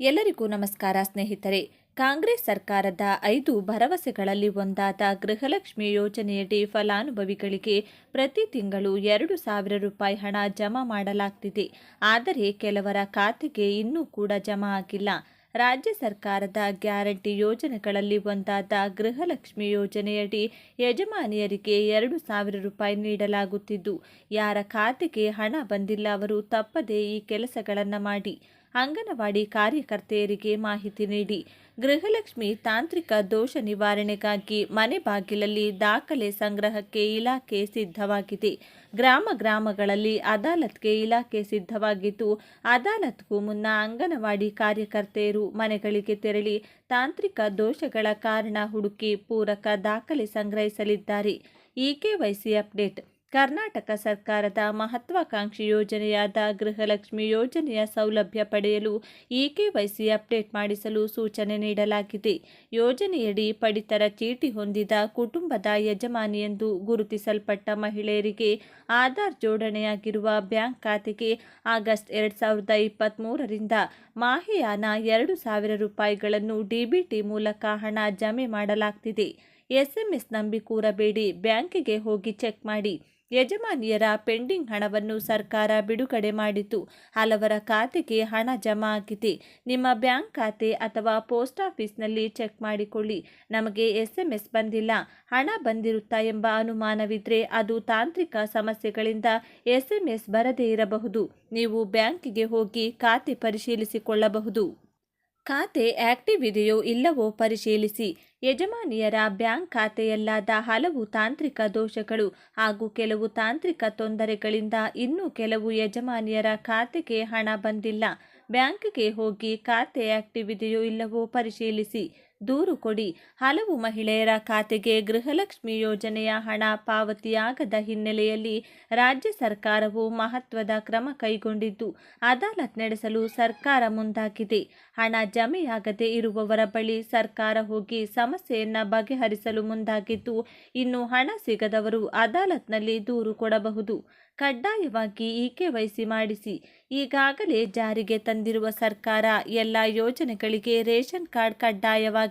ಎಲ್ಲರಿಗೂ ನಮಸ್ಕಾರ ಸ್ನೇಹಿತರೆ. ಕಾಂಗ್ರೆಸ್ ಸರ್ಕಾರದ ಐದು ಭರವಸೆಗಳಲ್ಲಿ ಒಂದಾದ ಗೃಹಲಕ್ಷ್ಮಿ ಯೋಜನೆಯಡಿ ಫಲಾನುಭವಿಗಳಿಗೆ ಪ್ರತಿ ತಿಂಗಳು ಎರಡು ಸಾವಿರ ರೂಪಾಯಿ ಹಣ ಜಮಾ ಮಾಡಲಾಗ್ತಿದೆ. ಆದರೆ ಕೆಲವರ ಖಾತೆಗೆ ಇನ್ನೂ ಕೂಡ ಜಮಾ ಆಗಿಲ್ಲ. ರಾಜ್ಯ ಸರ್ಕಾರದ ಗ್ಯಾರಂಟಿ ಯೋಜನೆಗಳಲ್ಲಿ ಒಂದಾದ ಗೃಹಲಕ್ಷ್ಮಿ ಯೋಜನೆಯಡಿ ಯಜಮಾನಿಯರಿಗೆ ಎರಡು ಸಾವಿರ ರೂಪಾಯಿ ನೀಡಲಾಗುತ್ತಿದ್ದು, ಯಾರ ಖಾತೆಗೆ ಹಣ ಬಂದಿಲ್ಲ ಅವರು ತಪ್ಪದೇ ಈ ಕೆಲಸಗಳನ್ನು ಮಾಡಿ. ಅಂಗನವಾಡಿ ಕಾರ್ಯಕರ್ತೆಯರಿಗೆ ಮಾಹಿತಿ ನೀಡಿ. ಗೃಹಲಕ್ಷ್ಮಿ ತಾಂತ್ರಿಕ ದೋಷ ನಿವಾರಣೆಗಾಗಿ ಮನೆ ಬಾಗಿಲಲ್ಲಿ ದಾಖಲೆ ಸಂಗ್ರಹಕ್ಕೆ ಇಲಾಖೆ ಸಿದ್ಧವಾಗಿದೆ. ಗ್ರಾಮ ಗ್ರಾಮಗಳಲ್ಲಿ ಅದಾಲತ್ಗೆ ಇಲಾಖೆ ಸಿದ್ಧವಾಗಿದ್ದು, ಅದಾಲತ್ಗೂ ಮುನ್ನ ಅಂಗನವಾಡಿ ಕಾರ್ಯಕರ್ತೆಯರು ಮನೆಗಳಿಗೆ ತೆರಳಿ ತಾಂತ್ರಿಕ ದೋಷಗಳ ಕಾರಣ ಹುಡುಕಿ ಪೂರಕ ದಾಖಲೆ ಸಂಗ್ರಹಿಸಲಿದ್ದಾರೆ. EKYC update. ಕರ್ನಾಟಕ ಸರ್ಕಾರದ ಮಹತ್ವಾಕಾಂಕ್ಷಿ ಯೋಜನೆಯಾದ ಗೃಹಲಕ್ಷ್ಮಿ ಯೋಜನೆಯ ಸೌಲಭ್ಯ ಪಡೆಯಲು ಇಕೆವೈಸಿ ಅಪ್ಡೇಟ್ ಮಾಡಿಸಲು ಸೂಚನೆ ನೀಡಲಾಗಿದೆ. ಯೋಜನೆಯಡಿ ಪಡಿತರ ಚೀಟಿ ಹೊಂದಿದ ಕುಟುಂಬದ ಯಜಮಾನಿ ಎಂದು ಗುರುತಿಸಲ್ಪಟ್ಟ ಮಹಿಳೆಯರಿಗೆ ಆಧಾರ್ ಜೋಡಣೆಯಾಗಿರುವ ಬ್ಯಾಂಕ್ ಖಾತೆಗೆ ಆಗಸ್ಟ್ ಎರಡು ಸಾವಿರದ ಇಪ್ಪತ್ತ್ಮೂರರಿಂದ ಮಾಹೆಯಾನ ಎರಡು ಸಾವಿರ ರೂಪಾಯಿಗಳನ್ನು ಡಿಬಿಟಿ ಮೂಲಕ ಹಣ ಜಮೆ ಮಾಡಲಾಗ್ತಿದೆ. ಎಸ್ಎಂಎಸ್ ನಂಬಿ ಕೂರಬೇಡಿ, ಬ್ಯಾಂಕಿಗೆ ಹೋಗಿ ಚೆಕ್ ಮಾಡಿ. ಯಜಮಾನಿಯರ ಪೆಂಡಿಂಗ್ ಹಣವನ್ನು ಸರ್ಕಾರ ಬಿಡುಗಡೆ ಮಾಡಿತು. ಹಲವರ ಖಾತೆಗೆ ಹಣ ಜಮಾ ಆಗಿದೆ. ನಿಮ್ಮ ಬ್ಯಾಂಕ್ ಖಾತೆ ಅಥವಾ ಪೋಸ್ಟ್ ಆಫೀಸ್ನಲ್ಲಿ ಚೆಕ್ ಮಾಡಿಕೊಳ್ಳಿ. ನಮಗೆ ಎಸ್ ಎಂ ಎಸ್ ಬಂದಿಲ್ಲ. ಹಣ ಬಂದಿರುತ್ತಾ ಎಂಬ ಅನುಮಾನವಿದ್ದರೆ ಅದು ತಾಂತ್ರಿಕ ಸಮಸ್ಯೆಗಳಿಂದ ಎಸ್ ಎಂ ಎಸ್ ಬರದೇ ಇರಬಹುದು. ನೀವು ಬ್ಯಾಂಕಿಗೆ ಹೋಗಿ ಖಾತೆ ಪರಿಶೀಲಿಸಿಕೊಳ್ಳಬಹುದು. ಖಾತೆ ಆಕ್ಟಿವ್ ಇದೆಯೋ ಇಲ್ಲವೋ ಪರಿಶೀಲಿಸಿ. ಯಜಮಾನಿಯರ ಬ್ಯಾಂಕ್ ಖಾತೆಯಲ್ಲಾದ ಹಲವು ತಾಂತ್ರಿಕ ದೋಷಗಳು ಹಾಗೂ ಕೆಲವು ತಾಂತ್ರಿಕ ತೊಂದರೆಗಳಿಂದ ಇನ್ನೂ ಕೆಲವು ಯಜಮಾನಿಯರ ಖಾತೆಗೆ ಹಣ ಬಂದಿಲ್ಲ. ಬ್ಯಾಂಕ್ಗೆ ಹೋಗಿ ಖಾತೆ ಆಕ್ಟಿವ್ ಇದೆಯೋ ಇಲ್ಲವೋ ಪರಿಶೀಲಿಸಿ. ದೂರು ಕೊಡಿ. ಹಲವು ಮಹಿಳೆಯರ ಖಾತೆಗೆ ಗೃಹಲಕ್ಷ್ಮಿ ಯೋಜನೆಯ ಹಣ ಪಾವತಿಯಾಗದ ಹಿನ್ನೆಲೆಯಲ್ಲಿ ರಾಜ್ಯ ಸರ್ಕಾರವು ಮಹತ್ವದ ಕ್ರಮ ಕೈಗೊಂಡಿದ್ದು, ಅದಾಲತ್ ನಡೆಸಲು ಸರ್ಕಾರ ಮುಂದಾಗಿದೆ. ಹಣ ಜಮೆಯಾಗದೇ ಇರುವವರ ಬಳಿ ಸರ್ಕಾರ ಹೋಗಿ ಸಮಸ್ಯೆಯನ್ನು ಬಗೆಹರಿಸಲು ಮುಂದಾಗಿದ್ದು, ಇನ್ನು ಹಣ ಸಿಗದವರು ಅದಾಲತ್ನಲ್ಲಿ ದೂರು ಕೊಡಬಹುದು. ಕಡ್ಡಾಯವಾಗಿ ಇಕೆವೈಸಿ ಮಾಡಿಸಿ. ಈಗಾಗಲೇ ಜಾರಿಗೆ ತಂದಿರುವ ಸರ್ಕಾರ ಎಲ್ಲ ಯೋಜನೆಗಳಿಗೆ ರೇಷನ್ ಕಾರ್ಡ್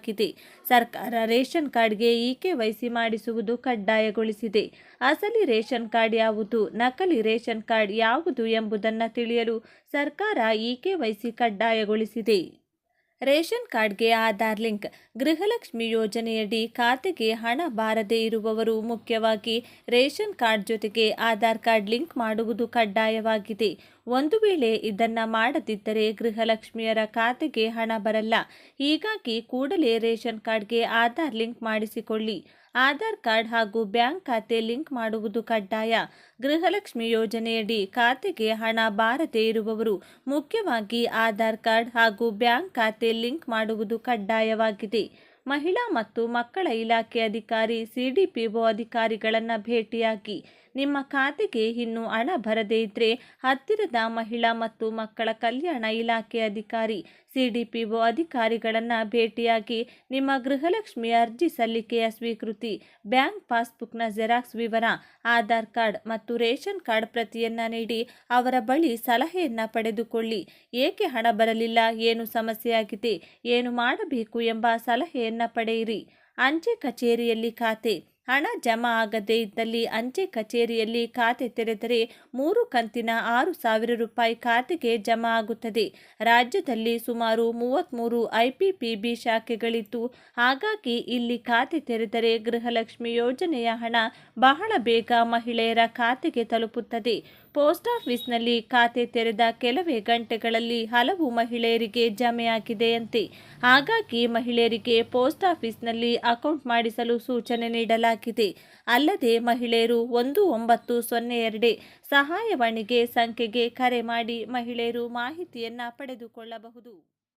ಕಡ್ಡಾಯವಾಗಿದೆ ಸರ್ಕಾರ ರೇಷನ್ ಕಾರ್ಡ್ಗೆ ಇಕೆವೈಸಿ ಮಾಡಿಸುವುದು ಕಡ್ಡಾಯಗೊಳಿಸಿದೆ. ಅಸಲಿ ರೇಷನ್ ಕಾರ್ಡ್ ಯಾವುದು? ನಕಲಿ ರೇಷನ್ ಕಾರ್ಡ್ ಯಾವುದು ಎಂಬುದನ್ನು ತಿಳಿಯಲು ಸರ್ಕಾರ ಇಕೆವೈಸಿ ಕಡ್ಡಾಯಗೊಳಿಸಿದೆ. ರೇಷನ್ ಕಾರ್ಡ್ಗೆ ಆಧಾರ್ ಲಿಂಕ್. ಗೃಹಲಕ್ಷ್ಮಿ ಯೋಜನೆಯಡಿ ಖಾತೆಗೆ ಹಣ ಬಾರದೇ ಇರುವವರು ಮುಖ್ಯವಾಗಿ ರೇಷನ್ ಕಾರ್ಡ್ ಜೊತೆಗೆ ಆಧಾರ್ ಕಾರ್ಡ್ ಲಿಂಕ್ ಮಾಡುವುದು ಕಡ್ಡಾಯವಾಗಿದೆ. ಒಂದು ವೇಳೆ ಇದನ್ನು ಮಾಡದಿದ್ದರೆ ಗೃಹಲಕ್ಷ್ಮಿಯರ ಖಾತೆಗೆ ಹಣ ಬರಲ್ಲ. ಹೀಗಾಗಿ ಕೂಡಲೇ ರೇಷನ್ ಕಾರ್ಡ್ಗೆ ಆಧಾರ್ ಲಿಂಕ್ ಮಾಡಿಸಿಕೊಳ್ಳಿ. ಆಧಾರ್ ಕಾರ್ಡ್ ಹಾಗೂ ಬ್ಯಾಂಕ್ ಖಾತೆ ಲಿಂಕ್ ಮಾಡುವುದು ಕಡ್ಡಾಯ. ಗೃಹಲಕ್ಷ್ಮಿ ಯೋಜನೆಯಡಿ ಖಾತೆಗೆ ಹಣ ಬಾರದೇ ಇರುವವರು ಮುಖ್ಯವಾಗಿ ಆಧಾರ್ ಕಾರ್ಡ್ ಹಾಗೂ ಬ್ಯಾಂಕ್ ಖಾತೆ ಲಿಂಕ್ ಮಾಡುವುದು ಕಡ್ಡಾಯವಾಗಿದೆ. ಮಹಿಳಾ ಮತ್ತು ಮಕ್ಕಳ ಇಲಾಖೆ ಅಧಿಕಾರಿ, ಸಿಡಿಪಿಒ ಅಧಿಕಾರಿಗಳನ್ನು ಭೇಟಿಯಾಗಿ ನಿಮ್ಮ ಖಾತೆಗೆ ಇನ್ನೂ ಹಣ ಬರದೇ ಇದ್ದರೆ ಹತ್ತಿರದ ಮಹಿಳಾ ಮತ್ತು ಮಕ್ಕಳ ಕಲ್ಯಾಣ ಇಲಾಖೆ ಅಧಿಕಾರಿ, ಸಿಡಿಪಿಒ ಅಧಿಕಾರಿಗಳನ್ನು ಭೇಟಿಯಾಗಿ ನಿಮ್ಮ ಗೃಹಲಕ್ಷ್ಮಿ ಅರ್ಜಿ ಸಲ್ಲಿಕೆಯ ಸ್ವೀಕೃತಿ, ಬ್ಯಾಂಕ್ ಪಾಸ್ಬುಕ್ನ ಜೆರಾಕ್ಸ್ ವಿವರ, ಆಧಾರ್ ಕಾರ್ಡ್ ಮತ್ತು ರೇಷನ್ ಕಾರ್ಡ್ ಪ್ರತಿಯನ್ನು ನೀಡಿ ಅವರ ಬಳಿ ಸಲಹೆಯನ್ನು ಪಡೆದುಕೊಳ್ಳಿ. ಏಕೆ ಹಣ ಬರಲಿಲ್ಲ? ಏನು ಸಮಸ್ಯೆಯಾಗಿದೆ ಏನು ಮಾಡಬೇಕು ಎಂಬ ಸಲಹೆಯನ್ನು ಪಡೆಯಿರಿ. ಅಂಚೆ ಕಚೇರಿಯಲ್ಲಿ ಖಾತೆ ಹಣ ಜಮಾ ಆಗದೇ ಇದ್ದಲ್ಲಿ ಅಂಚೆ ಕಚೇರಿಯಲ್ಲಿ ಖಾತೆ ತೆರೆದರೆ ಮೂರು ಕಂತಿನ ಆರು ಸಾವಿರ ರೂಪಾಯಿ ಖಾತೆಗೆ ಜಮಾ ಆಗುತ್ತದೆ. ರಾಜ್ಯದಲ್ಲಿ ಸುಮಾರು ಮೂವತ್ತ್ಮೂರು ಐಪಿಪಿಬಿ ಶಾಖೆಗಳಿದ್ದು, ಹಾಗಾಗಿ ಇಲ್ಲಿ ಖಾತೆ ತೆರೆದರೆ ಗೃಹಲಕ್ಷ್ಮಿ ಯೋಜನೆಯ ಹಣ ಬಹಳ ಬೇಗ ಮಹಿಳೆಯರ ಖಾತೆಗೆ ತಲುಪುತ್ತದೆ. ಪೋಸ್ಟ್ ಆಫೀಸ್ನಲ್ಲಿ ಖಾತೆ ತೆರೆದ ಕೆಲವೇ ಗಂಟೆಗಳಲ್ಲಿ ಹಲವು ಮಹಿಳೆಯರಿಗೆ ಜಮೆಯಾಗಿದೆಯಂತೆ ಹಾಗಾಗಿ ಮಹಿಳೆಯರಿಗೆ ಪೋಸ್ಟ್ ಆಫೀಸ್ನಲ್ಲಿ ಅಕೌಂಟ್ ಮಾಡಿಸಲು ಸೂಚನೆ ನೀಡಲಾಗಿದೆ. ಅಲ್ಲದೆ ಮಹಿಳೆಯರು ಒಂದು ಒಂಬತ್ತು ಸೊನ್ನೆ ಎರಡೇ ಸಹಾಯವಾಣಿಗೆ ಸಂಖ್ಯೆಗೆ ಕರೆ ಮಾಡಿ ಮಹಿಳೆಯರು ಮಾಹಿತಿಯನ್ನು ಪಡೆದುಕೊಳ್ಳಬಹುದು.